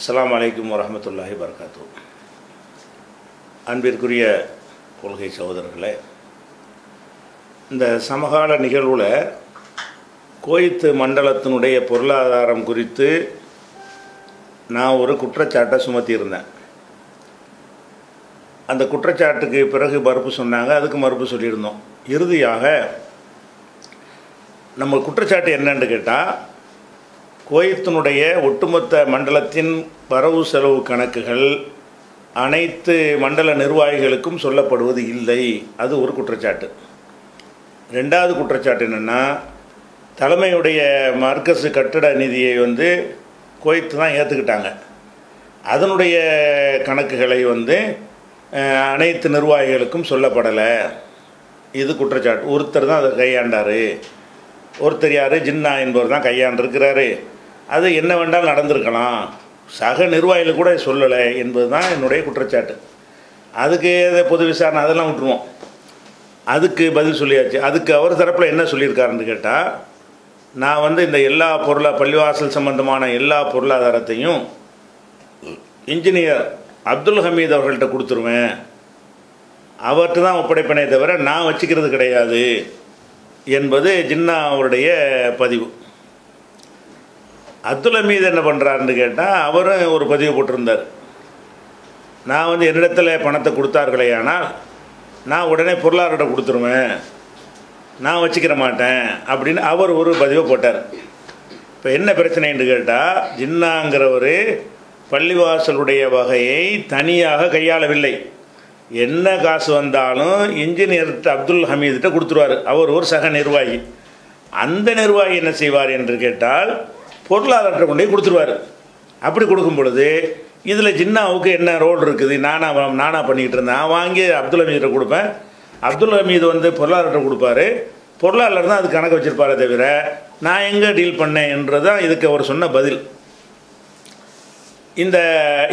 அஸ்லாம் அலைக்கும் வரமத்துல்லாஹி வபரகாத்து அன்பிற்குரிய கொள்கை சகோதரர்களே இந்த சமகால நிகழ்வில் கோயத்து மண்டலத்தினுடைய பொருளாதாரம் குறித்து நான் ஒரு குற்றச்சாட்டை சுமத்தியிருந்தேன். அந்த குற்றச்சாட்டுக்கு பிறகு மறுப்பு சொன்னாங்க அதுக்கு மறுப்பு சொல்லியிருந்தோம். இறுதியாக நம்ம குற்றச்சாட்டு என்னன்னு கேட்டால் கோயத்தினுடைய ஒட்டுமொத்த மண்டலத்தின் வரவு செலவு கணக்குகள் அனைத்து மண்டல நிர்வாகிகளுக்கும் சொல்லப்படுவது இல்லை. அது ஒரு குற்றச்சாட்டு. ரெண்டாவது குற்றச்சாட்டு என்னென்னா தலைமையுடைய மர்க்கசு கட்டட நிதியை வந்து குவைத்து தான் ஏற்றுக்கிட்டாங்க அதனுடைய கணக்குகளை வந்து அனைத்து நிர்வாகிகளுக்கும் சொல்லப்படலை. இது குற்றச்சாட்டு. ஒருத்தர் தான் அதை கையாண்டார். ஒருத்தர் யார்? ஜின்னா என்பவர் தான் கையாண்டிருக்கிறாரு. அது என்ன வேண்டாலும் நடந்திருக்கலாம். சக நிர்வாகிகள் கூட சொல்லலை என்பது தான் என்னுடைய குற்றச்சாட்டு. அதுக்கு ஏதோ பொது விசாரணை அதெல்லாம் விட்டுருவோம். அதுக்கு பதில் சொல்லியாச்சு. அதுக்கு அவர் தரப்பில் என்ன சொல்லியிருக்காருன்னு கேட்டால் நான் வந்து இந்த எல்லா பொருளா பள்ளிவாசல் சம்பந்தமான எல்லா பொருளாதாரத்தையும் இன்ஜினியர் அப்துல் ஹமீத் அவர்கள்ட்ட கொடுத்துருவேன். அவர்கிட்ட தான் ஒப்படைப்பனே தவிர நான் வச்சுக்கிறது கிடையாது என்பது ஜின்னா அவருடைய பதிவு. அத்துல மீது என்ன பண்ணுறாருன்னு கேட்டால் அவரும் ஒரு பதிவு போட்டிருந்தார். நான் வந்து என்னிடத்தில் பணத்தை கொடுத்தார்களே ஆனால் நான் உடனே பொருளாதார கொடுத்துருவேன். நான் வச்சுக்கிற மாட்டேன் அப்படின்னு அவர் ஒரு பதிவை போட்டார். இப்போ என்ன பிரச்சனைன்னு கேட்டால் ஜின்னாங்கிறவர் பள்ளிவாசலுடைய வகையை தனியாக கையாளவில்லை. என்ன காசு வந்தாலும் இன்ஜினியர் அப்துல் ஹமீதுகிட்ட கொடுத்துருவார். அவர் ஒரு சக நிர்வாகி. அந்த நிர்வாகி என்ன செய்வார் என்று கேட்டால் பொருளாதாரத்தை கொண்டு போய் கொடுத்துருவார். அப்படி கொடுக்கும் பொழுது இதில் ஜின்னாவுக்கு என்ன ரோல் இருக்குது? நானா நானா பண்ணிக்கிட்டு இருந்தேன். நான் வாங்கி அப்துல் ஹமீதுகிட்ட கொடுப்பேன். அப்துல் ஹமீது வந்து பொருளாதாரத்தை கொடுப்பாரு. பொருளாளர் தான் அது கணக்கு வச்சிருப்பாரே தவிர நான் எங்கே டீல் பண்ணேன் தான் இதுக்கு அவர் சொன்ன பதில். இந்த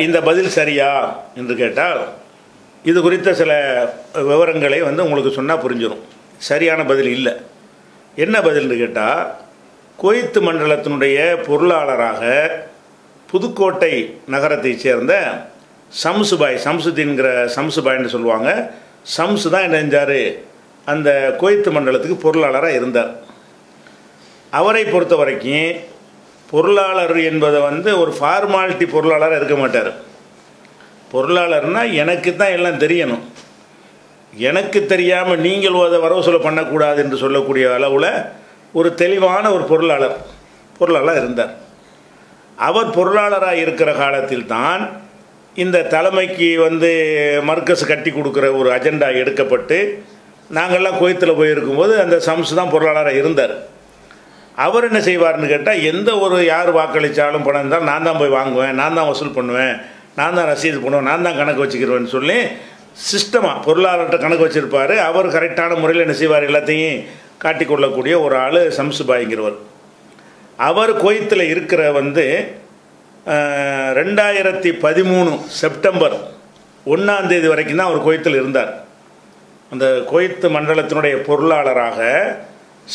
இந்த பதில் சரியா என்று கேட்டால் இது குறித்த சில விவரங்களை வந்து உங்களுக்கு சொன்னால் புரிஞ்சிடும் சரியான பதில் இல்லை. என்ன பதில்னு கேட்டால் குவைத்து மண்டலத்தினுடைய பொருளாளராக புதுக்கோட்டை நகரத்தைச் சேர்ந்த சம்சுபாய் சம்சுதீன்கிற சம்சுபாய்னு சொல்லுவாங்க. சம்சு தான் என்ன செஞ்சார்? அந்த குவைத்து மண்டலத்துக்கு பொருளாளராக இருந்தார். அவரை பொறுத்த வரைக்கும் பொருளாளர் என்பதை வந்து ஒரு ஃபார்மாலிட்டி பொருளாளராக இருக்க மாட்டார். பொருளாளர்னால் எனக்கு தான் எல்லாம் தெரியணும். எனக்கு தெரியாமல் நீங்கள் அதை வரவு சொல்ல பண்ணக்கூடாது என்று சொல்லக்கூடிய அளவில் ஒரு தெளிவான ஒரு பொருளாளர் பொருளாளர் இருந்தார். அவர் பொருளாளராக இருக்கிற காலத்தில் தான் இந்த தலைமைக்கு வந்து மர்க்கஸ் கட்டி கொடுக்குற ஒரு அஜெண்டா எடுக்கப்பட்டு நாங்கள்லாம் கோயத்தில் போயிருக்கும்போது அந்த சம்ஸ் தான் பொருளாளராக இருந்தார். அவர் என்ன செய்வார்னு கேட்டால் எந்த ஒரு யார் வாக்களித்தாலும் பணம் இருந்தாலும் நான் தான் போய் வாங்குவேன் நான் தான் வசூல் பண்ணுவேன் நான் தான் ரசீது பண்ணுவேன் நான் தான் கணக்கு வச்சுக்கிறேன்னு சொல்லி சிஸ்டமாக பொருளாளர்கிட்ட கணக்கு வச்சுருப்பார். அவர் கரெக்டான முறையில் என்ன செய்வார் எல்லாத்தையும் காட்டிக்கொள்ளக்கூடிய ஒரு ஆள் சம்சுபாய்ங்கிறவர். அவர் குவைத்தில் இருக்கிற வந்து ரெண்டாயிரத்தி பதிமூணு செப்டம்பர் ஒன்றாந்தேதி வரைக்கும் தான் அவர் கோயத்தில் இருந்தார். அந்த குவைத்து மண்டலத்தினுடைய பொருளாளராக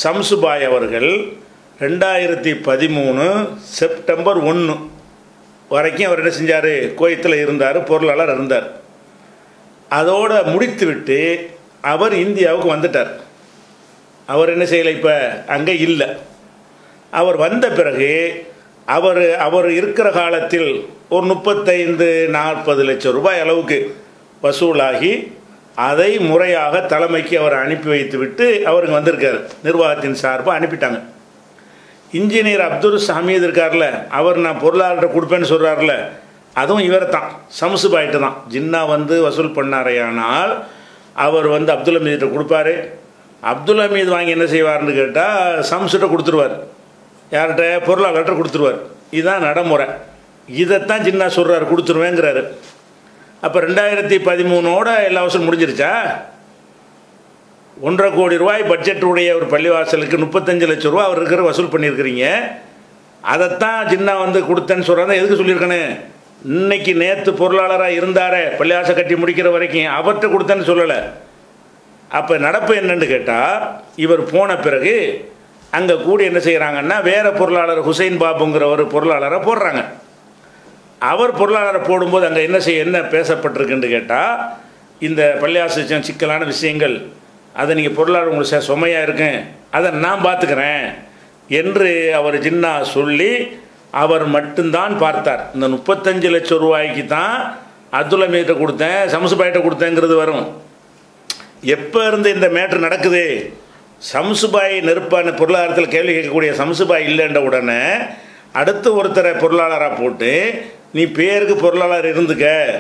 சம்சுபாய் அவர்கள் ரெண்டாயிரத்தி பதிமூணு செப்டம்பர் ஒன்று வரைக்கும் அவர் என்ன செஞ்சார்? குவைத்தில் இருந்தார் பொருளாளர் இருந்தார். அதோடு முடித்துவிட்டு அவர் இந்தியாவுக்கு வந்துட்டார். அவர் என்ன செய்யலை இப்போ? அங்கே இல்லை. அவர் வந்த பிறகு அவர் அவர் இருக்கிற காலத்தில் ஒரு முப்பத்தைந்து நாற்பது லட்சம் ரூபாய் அளவுக்கு வசூலாகி அதை முறையாக தலைமைக்கு அவர் அனுப்பி வைத்து விட்டு அவருக்கு வந்திருக்கார். நிர்வாகத்தின் சார்பாக அனுப்பிட்டாங்க. இன்ஜினியர் அப்துல் ஹமீது இருக்கார்ல அவர் நான் பொருளாளர் கொடுப்பேன்னு சொல்கிறார்ல அதுவும் இவர் தான். சம்சுபாயிட்டு தான். ஜின்னா வந்து வசூல் பண்ணாரையானால் அவர் வந்து அப்துல் ஹமீதுகிட்ட கொடுப்பாரு. அப்துல் ஹமீது வாங்கி என்ன செய்வார்னு கேட்டால் சம்சுகிட்ட கொடுத்துருவார். யார்கிட்ட? பொருளாளர்கிட்ட கொடுத்துருவார். இதுதான் நடைமுறை. இதைத்தான் ஜின்னா சொல்கிறார் கொடுத்துருவேங்கிறாரு. அப்போ ரெண்டாயிரத்தி பதிமூணோட எல்லா வருஷம் முடிஞ்சிருச்சா? ஒன்றரை கோடி ரூபாய் பட்ஜெட் உடைய ஒரு பள்ளிவாசலுக்கு முப்பத்தஞ்சு லட்சம் ரூபா அவர் இருக்கிற வசூல் பண்ணியிருக்கிறீங்க. அதைத்தான் ஜின்னா வந்து கொடுத்தேன்னு சொல்கிறாங்க எதுக்கு சொல்லியிருக்கேன்னு இன்னைக்கு நேற்று பொருளாளராக இருந்தாரே பள்ளிவாசல் கட்டி முடிக்கிற வரைக்கும். அவர்கிட்ட கொடுத்தேன்னு சொல்லலை. அப்போ நடப்பு என்னன்னு கேட்டால் இவர் போன பிறகு அங்கே கூடி என்ன செய்கிறாங்கன்னா வேறு பொருளாளர் ஹுசைன் பாபுங்கிற ஒரு பொருளாளரை போடுறாங்க. அவர் பொருளாதார போடும்போது அங்கே என்ன செய்ய என்ன பேசப்பட்டிருக்குன்னு கேட்டால் இந்த பள்ளியாசு சிக்கலான விஷயங்கள் அதை நீங்கள் பொருளாளர் உங்களுக்கு ச- சுமையா இருக்கேன் அதை நான் பார்த்துக்கிறேன் என்று அவர் ஜின்னா சொல்லி அவர் மட்டும்தான் பார்த்தார். இந்த முப்பத்தஞ்சு லட்சம் ரூபாய்க்கு தான் அப்துல் அமீர்கிட்ட கொடுத்தேன் சம்சுபாயிட்ட கொடுத்தேங்கிறது வரும். எப்போ இருந்து இந்த மேட்ரு நடக்குது? சம்சுபாய் நெருப்பான பொருளாதாரத்தில் கேள்வி கேட்கக்கூடிய சம்சுபாய் இல்லைன்ற உடனே அடுத்து ஒருத்தரை பொருளாளராக போட்டு நீ பேருக்கு பொருளாளர் இருந்துக்க.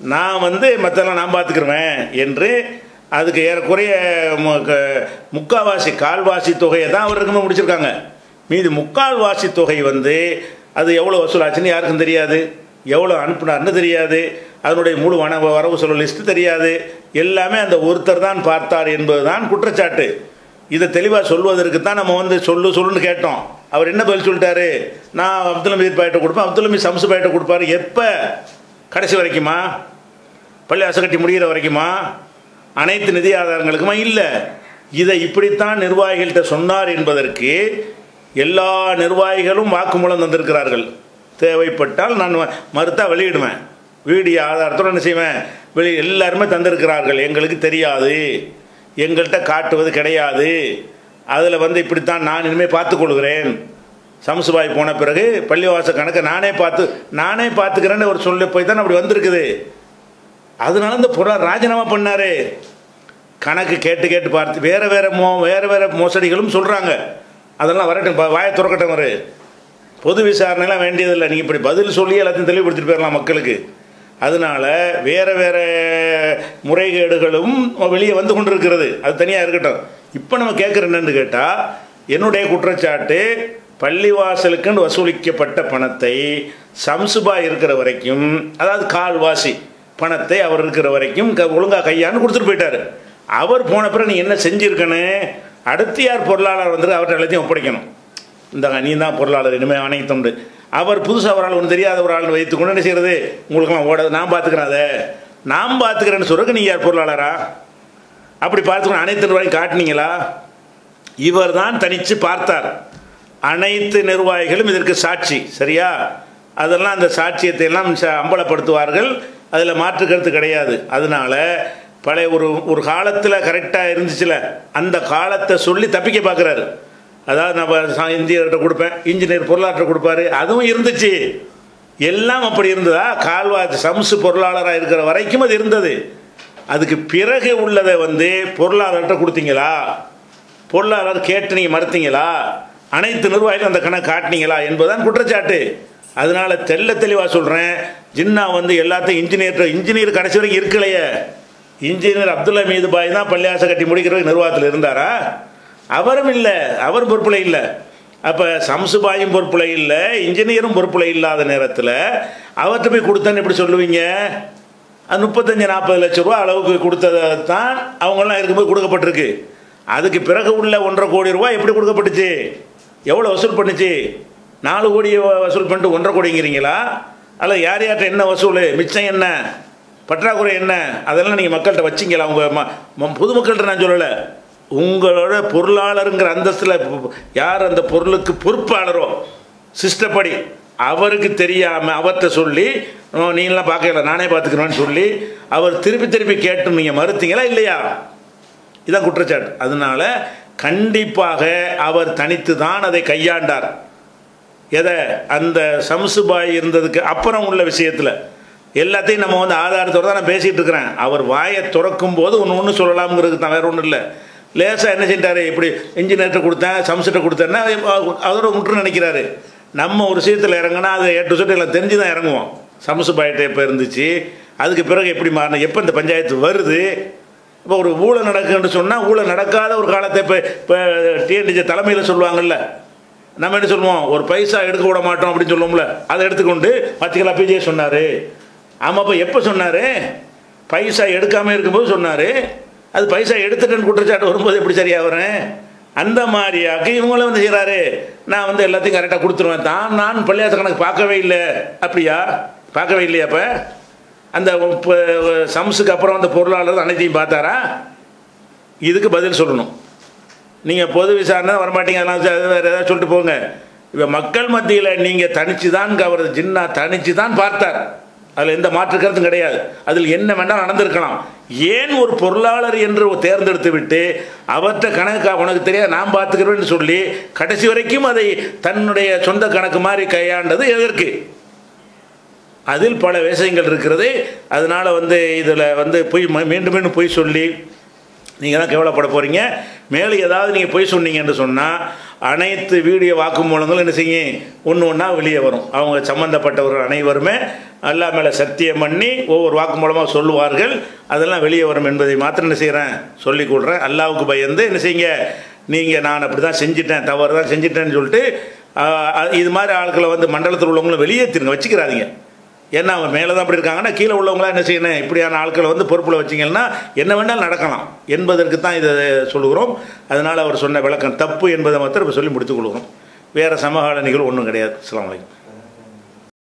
நான் வந்து மற்றெல்லாம் நான் பார்த்துக்கிருவேன் என்று அதுக்கு ஏறக்குறைய மு- க- முக்காவாசி கால்வாசி தொகையை தான் அவர் இருக்கும்போது முடிச்சிருக்காங்க. மீதி முக்கால்வாசி தொகை வந்து அது எவ்வளோ வசூலாச்சுன்னு யாருக்கும் தெரியாது. எவ்வளோ அனுப்புனார்னு தெரியாது? அதனுடைய முழு வன வரவு செலவு லிஸ்ட்டு தெரியாது. எல்லாமே அந்த ஒருத்தர் தான் பார்த்தார் என்பது தான் குற்றச்சாட்டு. இதை தெளிவாக சொல்வதற்கு தான் நம்ம வந்து சொல்லு சொல்லுன்னு கேட்டோம். அவர் என்ன பதில் சொல்லிட்டாரு? நான் அப்துல் அமீத் பாயிட்ட கொடுப்பேன். அப்துல் அமீத் சம்சு பாயிட்ட கொடுப்பாரு. எப்போ? கடைசி வரைக்குமா? பள்ளி அசகட்டி முடிகிற வரைக்குமா? அனைத்து நிதி ஆதாரங்களுக்குமா? இல்லை. இதை இப்படித்தான் நிர்வாகிகள்கிட்ட சொன்னார் என்பதற்கு எல்லா நிர்வாகிகளும் வாக்குமூலம் தந்திருக்கிறார்கள். தேவைப்பட்டால் நான் மறுத்தா வெளியிடுவேன். வீடியோ ஆதாரத்தோடு என்ன செய்வேன்? வெளி எல்லாருமே தந்திருக்கிறார்கள். எங்களுக்கு தெரியாது. எங்கள்கிட்ட காட்டுவது கிடையாது. அதில் வந்து இப்படித்தான் நான் இனிமேல் பார்த்துக்கொள்கிறேன் சம்சுபாய் போன பிறகு பள்ளிவாச கணக்கை நானே பார்த்து நானே பார்த்துக்கிறேன்னு ஒரு சொல்லி போய் தான் அப்படி வந்திருக்குது. அதனால இந்த பொருளாதார ராஜினாமா பண்ணாரு. கணக்கு கேட்டு கேட்டு பார்த்து வேறு வேறு மோ வேறு வேறு மோசடிகளும் சொல்கிறாங்க அதெல்லாம் வரட்டும் வாயை துறக்கட்டும் ஒரு பொது விசாரணைலாம் வேண்டியதில்லை. நீங்கள் இப்படி பதில் சொல்லி எல்லாத்தையும் தெளிவுபடுத்திட்டு போயிடலாம் மக்களுக்கு. அதனால வேறு வேறு முறைகேடுகளும் வெளியே வந்து கொண்டிருக்கிறது. அது தனியாக இருக்கட்டும். இப்போ நம்ம கேட்குற என்னன்னு கேட்டால் என்னுடைய குற்றச்சாட்டு பள்ளிவாசலுக்குன்னு வசூலிக்கப்பட்ட பணத்தை சம்சுபா இருக்கிற வரைக்கும் அதாவது கால்வாசி பணத்தை அவர் இருக்கிற வரைக்கும் க ஒழுங்காக கையான்னு கொடுத்துட்டு போயிட்டார். அவர் போன பிறகு நீ என்ன செஞ்சுருக்கன்னு அடுத்து யார் பொருளாளர் வந்து அவர்கிட்ட எல்லாத்தையும் ஒப்படைக்கணும். இந்த நீ தான் பொருளாளர் இனிமேல் அனைத்துண்டு அவர் புதுசாக ஒரு ஆள் ஒன்று தெரியாத ஒரு ஆள் வைத்துக்கொண்டு என்ன செய்கிறது உங்களுக்குலாம் ஓடாது நான் பார்த்துக்கிறேன் அதை. நான் பார்த்துக்கிறேன்னு சொல்றதுக்கு நீ யார் பொருளாளரா? அப்படி பார்த்துக்கணும் அனைத்து நிர்வாகம் காட்டினீங்களா? இவர் தான் தனித்து பார்த்தார். அனைத்து நிர்வாகிகளும் இதற்கு சாட்சி சரியா? அதெல்லாம் அந்த சாட்சியத்தை எல்லாம் ச- அம்பலப்படுத்துவார்கள். அதில் மாற்று கருத்து கிடையாது. அதனால பழைய ஒரு ஒரு காலத்தில் கரெக்டாக இருந்துச்சுல அந்த காலத்தை சொல்லி தப்பிக்க பார்க்குறாரு. அதாவது நம்ம இந்தியர்கிட்ட கொடுப்பேன் இன்ஜினியர் பொருளாற்ற கொடுப்பாரு அதுவும் இருந்துச்சு. எல்லாம் அப்படி இருந்ததா? கால்வா சம்சு பொருளாளராக இருக்கிற வரைக்கும் அது இருந்தது. அதுக்கு பிறகு உள்ளதை வந்து பொருளாளர்கிட்ட கொடுத்தீங்களா? பொருளாளர் கேட்டு நீங்கள் மறுத்தீங்களா? அனைத்து நிர்வாகிகளும் அந்த கணக்கு காட்டினீங்களா என்பதுதான் குற்றச்சாட்டு. அதனால தெள்ள தெளிவாக சொல்கிறேன் ஜின்னா வந்து எல்லாத்தையும் இன்ஜினியர் இன்ஜினியர் கடைசி வரைக்கும் இருக்கலையே. இன்ஜினியர் அப்துல்லா மீது பாய் தான் பள்ளியாசை கட்டி முடிக்கிறதுக்கு நிர்வாகத்தில் இருந்தாரா? அவரும் இல்லை அவர் பொறுப்பில் இல்லை. அப்போ சம்சுபாயும் பொறுப்பில் இல்லை இன்ஜினியரும் பொறுப்பில் இல்லாத நேரத்தில் அவர்கிட்ட போய் கொடுத்தேன்னு எப்படி சொல்லுவீங்க? அது முப்பத்தஞ்சு நாற்பது லட்ச ரூபா அளவுக்கு கொடுத்ததை தான் அவங்களாம் இருக்கும்போது கொடுக்கப்பட்டிருக்கு. அதுக்கு பிறகு உள்ள ஒன்றரை கோடி ரூபாய் எப்படி கொடுக்கப்பட்டுச்சு? எவ்வளோ வசூல் பண்ணுச்சு? நாலு கோடி வசூல் பண்ணிட்டு ஒன்றரை கோடிங்கிறீங்களா? அல்ல யார் யார்கிட்ட என்ன வசூல்? மிச்சம் என்ன? பற்றாக்குறை என்ன? அதெல்லாம் நீங்கள் மக்கள்கிட்ட வச்சிங்களா? உங்கள் ம ம- பொதுமக்கள்கிட்ட நான் சொல்லலை. உங்களோட பொருளாளருங்கிற அந்தஸ்தில் யார் அந்த பொருளுக்கு பொறுப்பாளரோ? சிஸ்டப்படி அவருக்கு தெரியாமல் அவர்கிட்ட சொல்லி நீங்களாம் பார்க்கல நானே பார்த்துக்கிறேன்னு சொல்லி அவர் திருப்பி திருப்பி கேட்டு நீங்கள் மறுத்தீங்களா இல்லையா? இதான் குற்றச்சாட்டு. அதனால கண்டிப்பாக அவர் தனித்து தான் அதை கையாண்டார். எதை? அந்த சம்சுபாய் இருந்ததுக்கு அப்புறம் உள்ள விஷயத்தில். எல்லாத்தையும் நம்ம வந்து ஆதாரத்தோடு தான் நான் பேசிகிட்டு இருக்கிறேன். அவர் வாயை திறக்கும் போது ஒன்று ஒன்று சொல்லலாம்ங்கிறது தான் வேறு ஒன்றும் இல்லை. லேசாக என்ன செஞ்சிட்டாரு இப்படி இன்ஜினியர்கிட்ட கொடுத்தேன் சம்சிட்ட கொடுத்தேன்னா அதோட முற்று நினைக்கிறாரு. நம்ம ஒரு விஷயத்தில் இறங்கினா அதை எட்டு சொட்டு எல்லாம் தெரிஞ்சு தான் இறங்குவோம். சம்சு பாயிட்ட இப்போ இருந்துச்சு. அதுக்கு பிறகு எப்படி மாறின எப்போ இந்த பஞ்சாயத்து வருது? இப்போ ஒரு ஊழல் நடக்குன்னு சொன்னால் ஊழல் நடக்காத ஒரு காலத்தை இப்போ இப்போ டிஎன்டிஜே தலைமையில் சொல்லுவாங்கல்ல. நம்ம என்ன சொல்லுவோம்? ஒரு பைசா எடுக்க விட மாட்டோம் அப்படின்னு சொல்லுவோம்ல. அதை எடுத்துக்கொண்டு பத்திகளா பிஜே சொன்னார். ஆமாம் அப்போ எப்போ சொன்னார்? பைசா எடுக்காமல் இருக்கும்போது சொன்னார். அது பைசா எடுத்துட்டேன்னு குற்றச்சாட்டு வரும்போது எப்படி சரியா வரேன் அந்த மாதிரியாக்கு இவங்களும் வந்து செய்கிறாரு நான் வந்து எல்லாத்தையும் கரெக்டாக கொடுத்துருவேன். தான் நான் பள்ளியாச கணக்கு பார்க்கவே இல்லை. அப்படியா? பார்க்கவே இல்லையா அப்போ? அந்த இப்போ சம்ஸுக்கு அப்புறம் அந்த பொருளாளர் அனைத்தையும் பார்த்தாரா? இதுக்கு பதில் சொல்லணும். நீங்கள் பொது விசாரணை வரமாட்டீங்க. அதெல்லாம் வேறு ஏதாவது சொல்லிட்டு போங்க. இப்போ மக்கள் மத்தியில் நீங்கள் தனிச்சு தான் கவர்றது. ஜின்னா தனிச்சு தான் பார்த்தார். அதில் எந்த மாற்று கருத்தும் கிடையாது. அதில் என்ன வேண்டாம் நடந்திருக்கலாம். ஏன் ஒரு பொருளாளர் என்று தேர்ந்தெடுத்து விட்டு அவற்றை கணக்கு உனக்கு தெரியாது நான் பார்த்துக்கிறேன்னு சொல்லி கடைசி வரைக்கும் அதை தன்னுடைய சொந்த கணக்கு மாதிரி கையாண்டது எதற்கு? அதில் பல விஷயங்கள் இருக்கிறது. அதனால் வந்து இதில் வந்து பொய் ம- மீண்டும் மீண்டும் பொய் சொல்லி நீங்கள் தான் கேவலப்பட போகிறீங்க மேலே ஏதாவது நீங்கள் பொய் சொன்னீங்கன்னு சொன்னால் அனைத்து வீடியோ வாக்குமூலங்களும் என்ன செய்யும் ஒன்று ஒன்றா வெளியே வரும். அவங்க சம்மந்தப்பட்டவர்கள் அனைவருமே எல்லா மேலே சத்தியம் பண்ணி ஒவ்வொரு வாக்குமூலமாக சொல்லுவார்கள். அதெல்லாம் வெளியே வரும் என்பதை மாத்திரம் என்ன செய்கிறேன் சொல்லிக் கொடுறேன் அல்லாவுக்கு பயந்து என்ன செய்யுங்க நீங்கள் நான் அப்படி தான் செஞ்சிட்டேன் தவறு தான் செஞ்சிட்டேன்னு சொல்லிட்டு இது மாதிரி ஆட்களை வந்து மண்டலத்தில் உள்ளவங்களும் வெளியேற்றிருங்க வச்சுக்கிறாதீங்க. ஏன்னா அவங்க மேலே தான் அப்படி இருக்காங்கன்னா கீழே உள்ளவங்களாம் என்ன செய்யணும்? இப்படியான ஆட்களை வந்து பொறுப்பில் வச்சிங்கன்னா என்ன வேணாலும் நடக்கலாம். என்பதற்கு தான் இதை சொல்லுகிறோம். அதனால் அவர் சொன்ன விளக்கம் தப்பு என்பதை மாத்திரம் இப்போ சொல்லி முடித்துக் கொள்கிறோம். வேறு சமகால நிகழ்வு ஒன்றும் கிடையாது. அஸ்ஸலாமு அலைக்கும்.